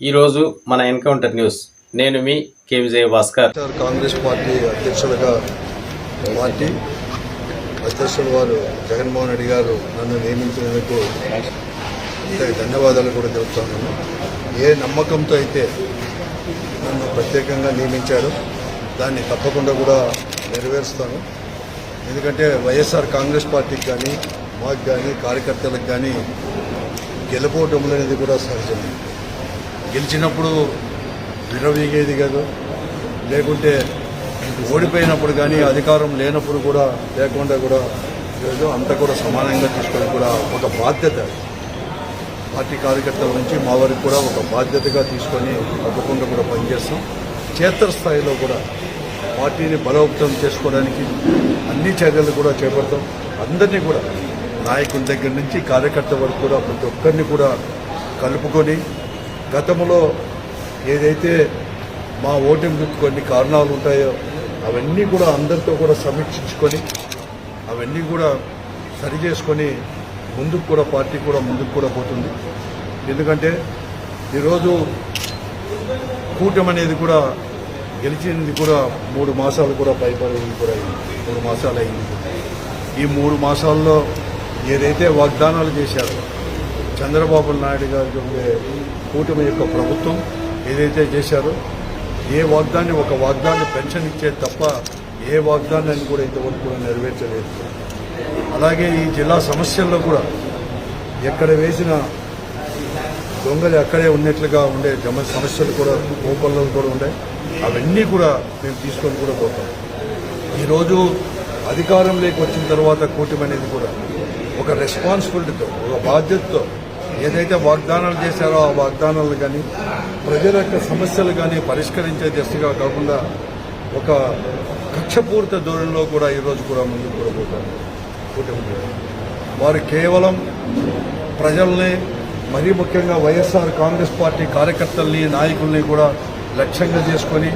ఈరోజు మన encounter news. నేను మీ కే విజయ భాస్కర్. కాంగ్రెస్ పార్టీ అధ్యక్షులుగా పార్టీ అధ్యక్షులు వారు జగన్మోహన్ రెడ్డి గారు నన్ను నియమించినందుకు ధన్యవాదాలు కూడా తెలుపుతున్నాను ఏ నమ్మకంతో అయితే నన్ను ప్రత్యేకంగా నియమించారు దాన్ని తప్పకుండా కూడా నెరవేరుస్తాను. ఎందుకంటే వైఎస్ఆర్ కాంగ్రెస్ పార్టీకి కానీ మాకు కానీ కార్యకర్తలకు కానీ గెలుపోవటం అనేది కూడా సహజమే. గెలిచినప్పుడు విరవీగేది కాదు. లేకుంటే ఓడిపోయినప్పుడు కానీ అధికారం లేనప్పుడు కూడా లేకుండా కూడా లేదు అంతా కూడా సమానంగా తీసుకొని కూడా ఒక బాధ్యత పార్టీ కార్యకర్తల నుంచి మా వరకు కూడా ఒక బాధ్యతగా తీసుకొని తప్పకుండా కూడా పనిచేస్తాం. క్షేత్రస్థాయిలో కూడా పార్టీని బలోపేతం చేసుకోవడానికి అన్ని చర్యలు కూడా చేపడతాం. అందరినీ కూడా నాయకుల దగ్గర నుంచి కార్యకర్త వరకు కూడా ప్రతి ఒక్కరిని కూడా కలుపుకొని గతంలో ఏదైతే మా ఓటమికి కొన్ని కారణాలు ఉంటాయో అవన్నీ కూడా అందరితో కూడా సమీక్షించుకొని అవన్నీ కూడా సరి చేసుకొని ముందుకు కూడా పార్టీ కూడా ముందుకు కూడా పోతుంది. ఎందుకంటే ఈరోజు కూటమి అనేది కూడా గెలిచింది కూడా మూడు మాసాలు కూడా పైపడింది కూడా అయింది. మూడు మాసాలు అయింది. ఈ మూడు మాసాల్లో ఏదైతే వాగ్దానాలు చేశారో చంద్రబాబు నాయుడు గారికి ఉండే కూటమి యొక్క ప్రభుత్వం ఏదైతే చేశారో ఏ వాగ్దాన్ని ఒక వాగ్దాన్ని పెన్షన్ ఇచ్చేది తప్ప ఏ వాగ్దానాన్ని కూడా ఇంతవరకు కూడా నెరవేర్చలేదు. అలాగే ఈ జిల్లా సమస్యల్లో కూడా ఎక్కడ వేసిన దొంగలు అక్కడే ఉన్నట్లుగా ఉండే జమ సమస్యలు కూడా కోపంలో కూడా ఉన్నాయి అవన్నీ కూడా మేము తీసుకొని కూడా పోతాం. ఈరోజు అధికారంలోకి వచ్చిన తర్వాత కూటమి అనేది కూడా ఒక రెస్పాన్సిబిలిటీతో ఒక బాధ్యతతో ఏదైతే వాగ్దానాలు చేశారో ఆ వాగ్దానాలు కానీ ప్రజల యొక్క సమస్యలు కానీ పరిష్కరించే దిశగా కాకుండా ఒక కక్షపూరిత ధోరణిలో కూడా ఈరోజు కూడా ముందుకు కూడా పోతారు. కూటమి వారు కేవలం ప్రజల్ని మరీ ముఖ్యంగా వైఎస్ఆర్ కాంగ్రెస్ పార్టీ కార్యకర్తల్ని నాయకుల్ని కూడా లక్ష్యంగా చేసుకొని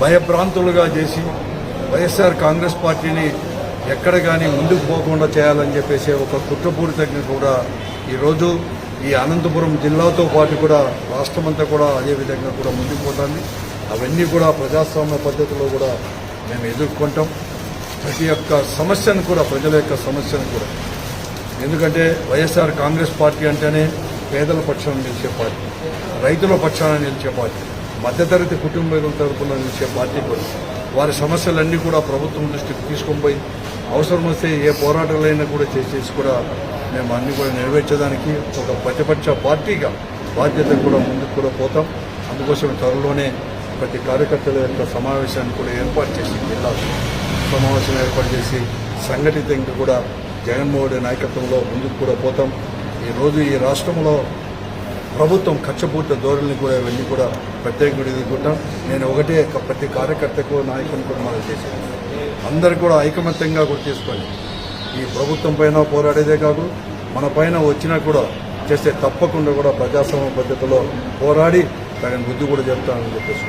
భయభ్రాంతులుగా చేసి వైఎస్ఆర్ కాంగ్రెస్ పార్టీని ఎక్కడ కానీ ముందుకు పోకుండా చేయాలని చెప్పేసి ఒక కుట్రపూరితజ్ఞ కూడా ఈరోజు ఈ అనంతపురం జిల్లాతో పాటు కూడా రాష్ట్రమంతా కూడా అదే విధంగా కూడా ముందుకు పోతాన్ని అవన్నీ కూడా ప్రజాస్వామ్య పద్ధతిలో కూడా మేము ఎదుర్కొంటాం. ప్రతి ఒక్క సమస్యను కూడా ప్రజల యొక్క సమస్యను కూడా. ఎందుకంటే వైఎస్ఆర్ కాంగ్రెస్ పార్టీ అంటేనే పేదల పక్షాన నిలిచే పార్టీ రైతుల పక్షాన నిలిచే పార్టీ మధ్యతరగతి కుటుంబ తరపున నిలిచే పార్టీ కూడా. వారి సమస్యలన్నీ కూడా ప్రభుత్వం దృష్టికి తీసుకొని పోయి అవసరం వస్తే ఏ పోరాటాలైనా కూడా చేసేసి కూడా మేము అన్ని కూడా నెరవేర్చడానికి ఒక ప్రతిపక్ష పార్టీగా బాధ్యత కూడా ముందుకు కూడా పోతాం. అందుకోసం త్వరలోనే ప్రతి కార్యకర్తల యొక్క సమావేశాన్ని కూడా ఏర్పాటు చేసి జిల్లా సమావేశం ఏర్పాటు చేసి సంఘటితంగా కూడా జగన్మోహన్ నాయకత్వంలో ముందుకు కూడా పోతాం. ఈరోజు ఈ రాష్ట్రంలో ప్రభుత్వం కచ్చపూర్త ధోరణిని కూడా ఇవన్నీ కూడా ప్రత్యేకంగా ఎదుర్కొంటాం నేను ఒకటే ప్రతి కార్యకర్తకు నాయకుని కూడా మనం చేశాను. అందరు కూడా ఐకమత్యంగా కూడా తీసుకొని ఈ ప్రభుత్వం పైన పోరాడేదే కాదు మన పైన వచ్చినా కూడా చేస్తే తప్పకుండా కూడా ప్రజాస్వామ్య పద్ధతిలో పోరాడి తగిన బుద్ధి కూడా చెప్తానని చెప్పేసి